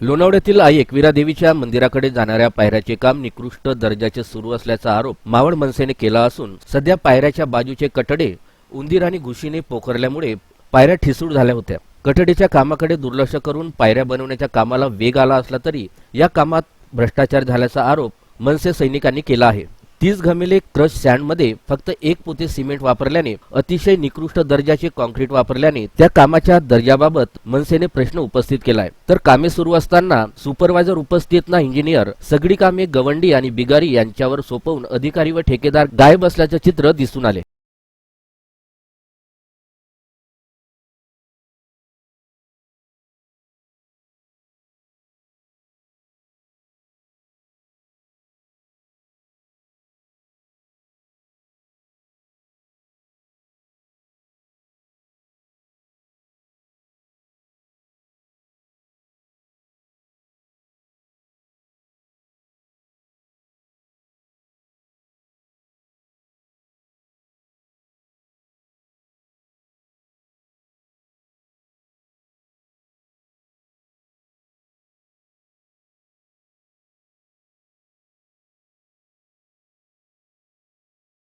लोणावळ्यातील आई एकविरा देवीच्या मंदिराकडे जाणाऱ्या पायऱ्याचे काम निकृष्ट दर्जाचे सुरू असल्याचा आरोप मावळ मनसेने केला असून सध्या पायऱ्याच्या बाजूचे कटडे उंदीर आणि घुशीने पोखरल्यामुळे पायऱ्या ठिसूळ झाल्या होत्या. कटडीच्या कामाकडे दुर्लक्ष करून पायऱ्या बनवण्याच्या कामाला वेग आला असला तरी या कामात भ्रष्टाचार झाल्याचा आरोप मनसे सैनिकांनी केला आहे. तीस घमेले क्रश सँडमध्ये फक्त एक पोते सिमेंट वापरल्याने अतिशय निकृष्ट दर्जाचे कॉन्क्रीट वापरल्याने त्या कामाच्या दर्जाबाबत मनसेने प्रश्न उपस्थित केलाय. तर कामे सुरू असताना सुपरवायझर उपस्थित ना इंजिनियर सगळी कामे गवंडी आणि बिगारी यांच्यावर सोपवून अधिकारी व ठेकेदार गायब असल्याचे चित्र दिसून आले.